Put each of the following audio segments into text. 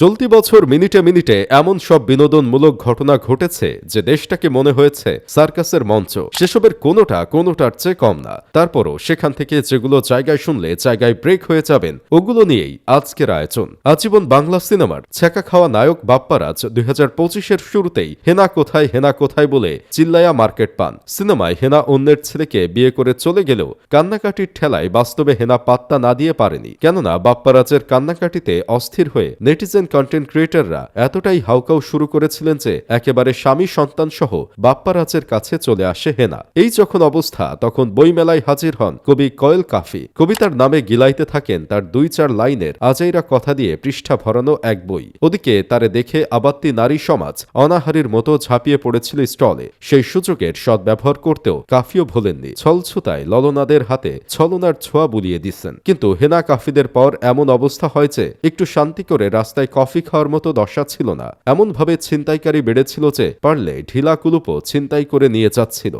চলতি বছর মিনিটে মিনিটে এমন সব বিনোদনমূলক ঘটনা ঘটেছে যে দেশটাকে মনে হয়েছে সার্কাসের মঞ্চ। সেসবের কোনোটা কোনোটার চেয়ে কম না। তারপরও সেখান থেকে যেগুলো জায়গায় শুনলে জায়গায় ব্রেক হয়ে যাবেন, ওগুলো নিয়েই আজকের আয়োজন। আজীবন বাংলা সিনেমার ছ্যাঁকা খাওয়া নায়ক বাপ্পারাজ দুই হাজার পঁচিশের শুরুতেই হেনা কোথায় হেনা কোথায় বলে চিল্লায়া মার্কেট পান। সিনেমায় হেনা অন্যের ছেলেকে বিয়ে করে চলে গেলেও কান্নাকাটির ঠেলায় বাস্তবে হেনা পাত্তা না দিয়ে পারেনি। কেননা বাপ্পারাজের কান্নাকাটিতে অস্থির হয়ে নেটিজেন কন্টেন্ট ক্রিয়েটররা এতটাই হাউকাউ শুরু করেছিলেন যে একেবারে স্বামী সন্তান সহ বাপ্পারাজের কাছে চলে আসে হেনা। এই যখন অবস্থা, তখন বইমেলায় হাজির হন কবি কয়েল কাফি। কবিতার নামে গিলাইতে থাকেন তার দুই চার লাইনের আজাইরা কথা দিয়ে পৃষ্ঠা ভরানো এক বই। ওদিকে তারে দেখে আবাত্তি নারী সমাজ অনাহারির মতো ঝাঁপিয়ে পড়েছিল স্টলে। সেই সুযোগের সদ্ব্যবহার করতেও কাফিও ভোলেননি। ছলছুতায় ললনাদের হাতে ছলনার ছোঁয়া বুলিয়ে দিচ্ছেন। কিন্তু হেনা কাফিদের পর এমন অবস্থা হয় যে, একটু শান্তি করে রাস্তায় কফি খাওয়ার মতো দশা ছিল না। এমনভাবে ছিনতাইকারী বেড়েছিল যে, পারলে ঢিলা কুলুপও ছিনতাই করে নিয়ে যাচ্ছিল।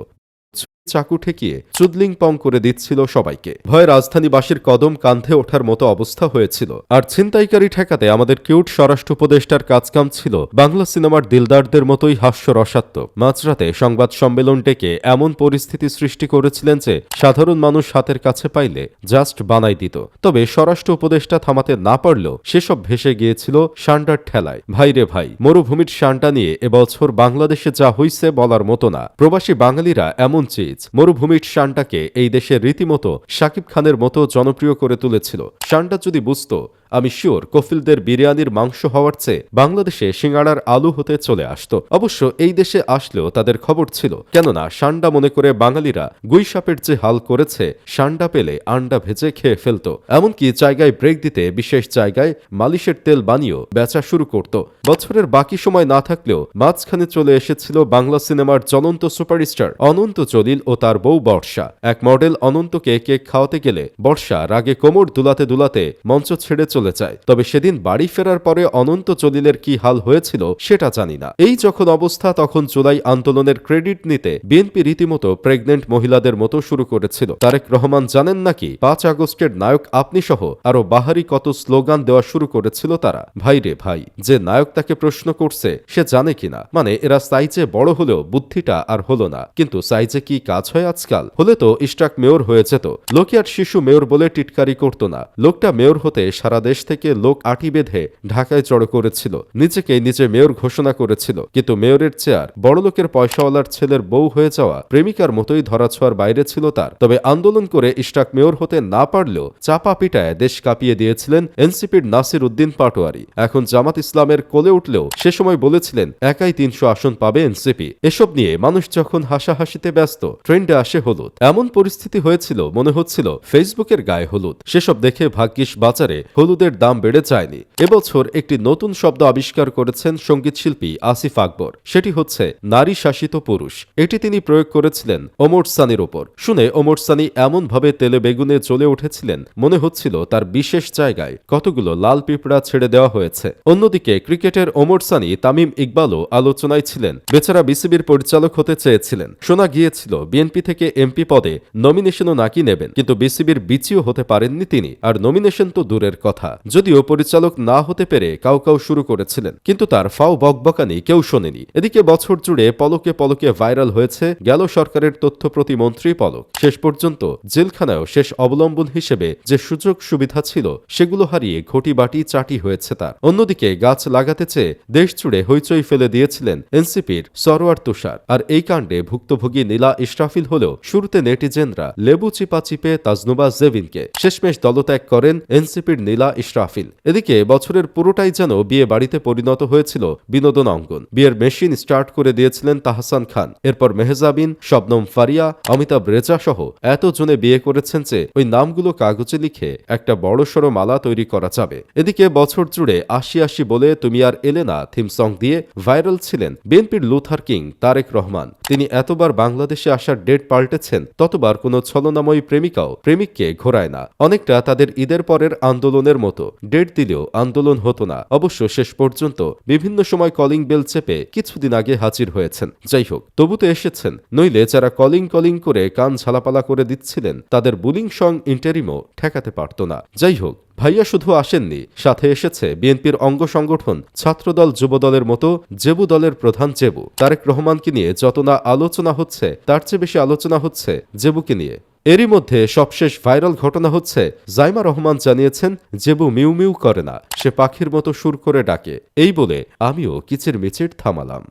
চাকু ঠেকিয়ে চুদলিং পং করে দিচ্ছিল সবাইকে। ভয়ে রাজধানীবাসীর কদম কান্ধে ওঠার মতো অবস্থা হয়েছিল। আর ছিনতাইকারী ঠেকাতে আমাদের কিউট স্বরাষ্ট্র উপদেষ্টার কাজকাম ছিল বাংলা সিনেমার দিলদারদের মতোই হাস্যরসাত্মক। মাঝরাতে সংবাদ সম্মেলন ডেকে এমন পরিস্থিতি সৃষ্টি করেছিলেন যে সাধারণ মানুষ হাতের কাছে পাইলে জাস্ট বানাই দিত। তবে স্বরাষ্ট্র উপদেষ্টা থামাতে না পারলেও সেসব ভেসে গিয়েছিল শান্ডার ঠেলায়। ভাইরে ভাই, মরুভূমির শানটা নিয়ে এবছর বাংলাদেশে যা হইছে বলার মতো না। প্রবাসী বাঙালিরা এমন চিজ মরুভূমির শানটাকে এই দেশের রীতিমতো শাকিব খানের মতো জনপ্রিয় করে তুলেছিল। শানটা যদি বুঝতো আমি শিওর কফিলদের বিরিয়ানির মাংস হওয়ার চেয়ে বাংলাদেশে সিঙ্গাড়ার আলু হতে চলে আসতো। অবশ্য এই দেশে আসলেও তাদের খবর ছিল। কেননা সান্ডা মনে করে বাঙালিরা গুইসাপের যে হাল করেছে, সান্ডা পেলে আন্ডা ভেজে খেয়ে ফেলত। এমনকি জায়গায় ব্রেক দিতে বিশেষ জায়গায় মালিশের তেল বানিয়েও বেচা শুরু করত। বছরের বাকি সময় না থাকলেও মাঝখানে চলে এসেছিল বাংলা সিনেমার জ্বলন্ত সুপারস্টার অনন্ত জলিল ও তার বউ বর্ষা। এক মডেল অনন্তকে কেক খাওয়াতে গেলে বর্ষা রাগে কোমর দুলাতে দুলাতে মঞ্চ ছেড়ে চলে যায় তবে সেদিন বাড়ি ফেরার পরে অনন্ত চলিলের কি হাল হয়েছিল সেটা জানি না। এই যখন অবস্থা, তখন জুলাই আন্দোলনের ক্রেডিট নিতে বিএনপি রীতিমতো প্রেগনেন্ট মহিলাদের মতো শুরু করেছিল। তারেক রহমান জানেন নাকি, পাঁচ আগস্টের নায়ক আপনি সহ আরও বাহারি কত স্লোগান দেওয়া শুরু করেছিল তারা। ভাই রে ভাই, যে নায়ক তাকে প্রশ্ন করছে, সে জানে কিনা? মানে এরা সাইজে বড় হলেও বুদ্ধিটা আর হলো না। কিন্তু সাইজে কি কাজ হয় আজকাল? হলে তো ইস্টাক মেয়র হয়ে যেত লোকে আর শিশু মেয়র বলে টিটকারি করত না। লোকটা মেয়র হতে সারা দেশ থেকে লোক আটি বেঁধে ঢাকায় জড়ো করেছিল। নিজেকে নিজে মেয়র ঘোষণা করেছিল। কিন্তু মেয়রের চেয়ার বড় লোকের পয়সাওয়ালার ছেলের বউ হয়ে যাওয়া প্রেমিকার মতোই ধরাছোঁয়ার বাইরে ছিল তার। তবে আন্দোলন করে ইস্টাক মেয়র হতে না পারলেও চাপা পিটায় দেশ কাঁপিয়ে দিয়েছিলেন এনসিপির নাসির উদ্দিন পাটোয়ারি। এখন জামাত ইসলামের কোলে উঠলেও সে সময় বলেছিলেন, একাই তিনশো আসন পাবে এনসিপি। এসব নিয়ে মানুষ যখন হাসাহাসিতে ব্যস্ত, ট্রেন্ডে আসে হলুদ। এমন পরিস্থিতি হয়েছিল, মনে হচ্ছিল ফেসবুকের গায়ে হলুদ। সেসব দেখে ভাগ্যিস বাজারে হলুদের দাম বেড়ে যায়নি। এবছর একটি নতুন শব্দ আবিষ্কার করেছেন সংগীত শিল্পী আসিফ আকবর। সেটি হচ্ছে নারী শাসিত পুরুষ। এটি তিনি প্রয়োগ করেছিলেন ওমর সানির ওপর। শুনে ওমর সানি এমনভাবে তেলে বেগুনে চলে উঠেছিলেন, মনে হচ্ছিল তার বিশেষ জায়গায় কতগুলো লাল পিঁপড়া ছেড়ে দেওয়া হয়েছে। অন্যদিকে ক্রিকেটের ওমর সানি তামিম ইকবালও আলোচনায় ছিলেন। বেচারা বিসিবির পরিচালক হতে চেয়েছিলেন। শোনা গিয়েছিল, বিএনপি থেকে এমপি পদে নমিনেশনও নাকি নেবেন, কিন্তু বিসিবির বিচিও হতে পারেননি তিনি। আর নমিনেশন তো দূরের কথা। যদিও পরিচালক না হতে পেরে কাউ কাউ শুরু করেছিলেন, কিন্তু তার ফাও বকবকানি কেউ শোনেনি। এদিকে বছর জুড়ে পলকে পলকে ভাইরাল হয়েছে, গেল সরকারের তথ্য প্রতিমন্ত্রী পলক। শেষ পর্যন্ত জেলখানায়ও শেষ অবলম্বন হিসেবে যে সুযোগ সুবিধা ছিল, সেগুলো হারিয়ে ঘটি বাটি চাটি হয়েছে তার। অন্যদিকে গাছ লাগাতে চেয়ে দেশ জুড়ে হইচই ফেলে দিয়েছিলেন এনসিপির সরোয়ার তুষার। আর এই কাণ্ডে ভুক্তভোগী নীলা ইশরাফিল হলেও শুরুতে নেটিজেনরা লেবু চিপা চিপে তাজনুবা জেভিনকে। শেষমেশ দলত্যাগ করেন এনসিপির নীলা ইশরাফিল। এদিকে বছরের পুরোটাই যেন বিয়ে বাড়িতে পরিণত হয়েছিল বিনোদন অঙ্গন। বিয়ের মেশিন স্টার্ট করে দিয়েছিলেন তাহসান খান। এরপর মেহজাবিন, শবনম ফারিয়া, অমিতাভ রেজা সহ এত জনে বিয়ে করেছেন যে ওই নামগুলো কাগজে লিখে একটা বড়সড় মালা তৈরি করা যাবে। এদিকে বছর জুড়ে আশি আশি বলে তুমি আর এলে না থিম সং দিয়ে ভাইরাল ছিলেন বিএনপির লুথার কিং তারেক রহমান। তিনি এতবার বাংলাদেশে আসার ডেট পাল্টেছেন, ততবার কোনো ছলনাময়ী প্রেমিকাও প্রেমিককে ঘোরায় না। অনেকটা তাদের ঈদের পরের আন্দোলনের মতো ডেট দিলেও আন্দোলন হতো না। অবশ্য শেষ পর্যন্ত বিভিন্ন সময় কলিং বেল চেপে কিছুদিন আগে হাজির হয়েছেন। যাই হোক, তবু তো এসেছেন। নইলে যারা কলিং কলিং করে কান ঝালাপালা করে দিচ্ছিলেন, তাদের বুলিং সং ইন্টারিমও ঠেকাতে পারত না। যাই হোক, ভাইয়া শুধু আসেননি, সাথে এসেছে বিএনপির অঙ্গ সংগঠন ছাত্রদল যুবদলের মতো জেবু দলের প্রধান জেবু। তারেক রহমানকে নিয়ে যত না আলোচনা হচ্ছে, তার চেয়ে বেশি আলোচনা হচ্ছে জেবুকে নিয়ে। এরই মধ্যে সবশেষ ভাইরাল ঘটনা হচ্ছে, জাইমা রহমান জানিয়েছেন, জেবু মিউ মিউ করে না, সে পাখির মতো সুর করে ডাকে। এই বলে আমিও কিচির মিচির থামালাম।